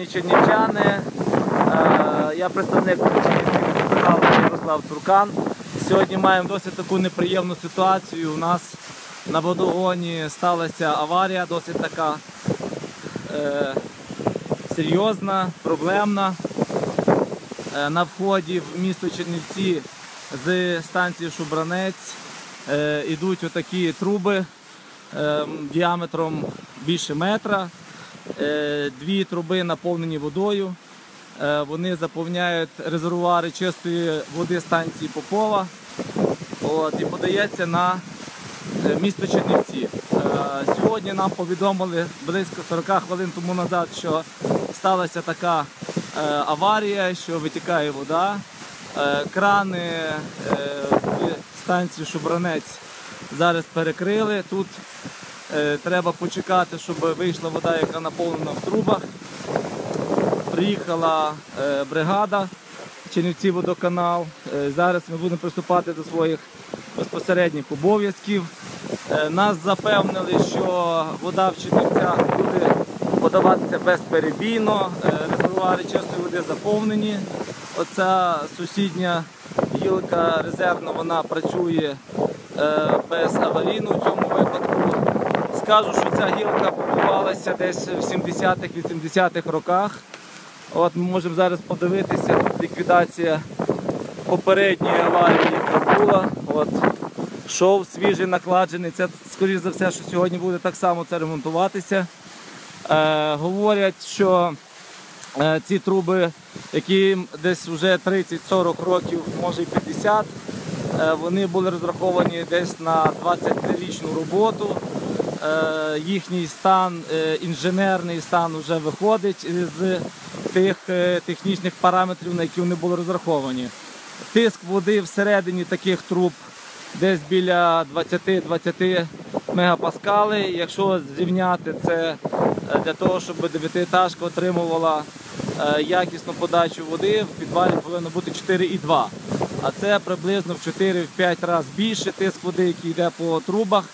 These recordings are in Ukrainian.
Шановні чернівчани, е, я представник Ярослав Туркан. Сьогодні маємо досить таку неприємну ситуацію. У нас на водогоні сталася аварія, досить така е, серйозна, проблемна. Е, на вході в місто Чернівці з станції Шубранець йдуть отакі труби е, діаметром більше метра. Е, Дві труби наповнені водою. Е, Вони заповняють резервуари чистої води станції Попова. От, і подається на е, місто Чернівці. Сьогодні нам повідомили близько 40 хвилин тому назад, що сталася така аварія, що витікає вода. Крани станції Шубранець зараз перекрили. Тут треба почекати, щоб вийшла вода, яка наповнена в трубах. Приїхала е, бригада Чернівці водоканал. Е, Зараз ми будемо приступати до своїх безпосередніх обов'язків. Е, Нас запевнили, що вода в Чернівцях буде подаватися безперебійно. Е, Резервуари чистої води заповнені. Оця сусідня гілка резервна вона працює е, безаварійно в цьому випадку. Скажу, що ця гілка побувалася десь в 70-х, 80-х роках. От ми можемо зараз подивитися, тут ліквідація попередньої аварії, яка була. От шов свіжий накладений. Це, скоріш за все, що сьогодні буде так само це ремонтуватися. Е, говорять, що е, ці труби, які десь вже 30-40 років, може і 50, е, вони були розраховані десь на 23-річну роботу. Е, їхній стан, е, інженерний стан вже виходить з тих е, технічних параметрів, на які вони були розраховані. Тиск води всередині таких труб десь біля 20-20 мегапаскали. Якщо зрівняти це для того, щоб дев'ятиэтажка отримувала якісну подачу води, в підвалі повинно бути 4,2. А це приблизно в 4-5 разів більше тиск води, який йде по трубах.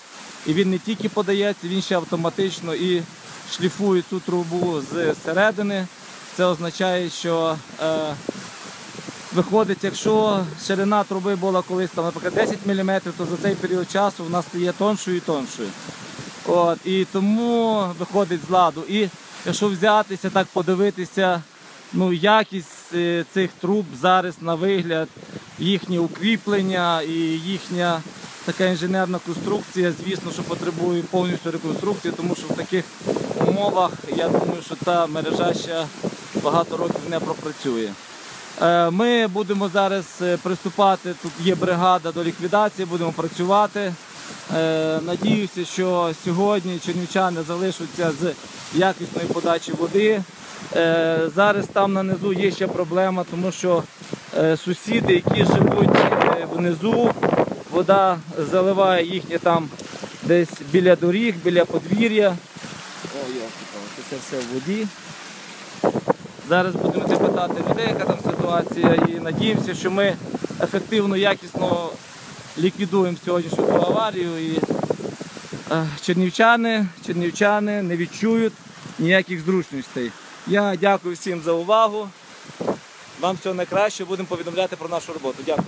І він не тільки подається, він ще автоматично і шліфує цю трубу з середини. Це означає, що е, виходить, якщо ширина труби була колись там, наприклад, 10 мм, то за цей період часу вона стає тоншою і тоншою. От, і тому виходить з ладу. І якщо взятися так подивитися, ну, якість е, цих труб зараз на вигляд, їхнє укріплення і їхня така інженерна конструкція, звісно, що потребує повністю реконструкції, тому що в таких умовах я думаю, що та мережа ще багато років не пропрацює. Е, Ми будемо зараз е, приступати. Тут є бригада до ліквідації, будемо працювати. Е, Надіюся, що сьогодні чернівчани залишаться з якісної подачі води. Зараз там на низу є ще проблема, тому що сусіди, які живуть внизу, вода заливає їхнє там десь біля доріг, біля подвір'я. О, йо, це все в воді. Зараз будемо це питати людей, яка там ситуація, і надіємося, що ми ефективно, якісно ліквідуємо сьогоднішню цю аварію. І е, чернівчани, чернівчани не відчують ніяких зручностей. Я дякую всім за увагу. Вам всього найкраще, будемо повідомляти про нашу роботу. Дякую.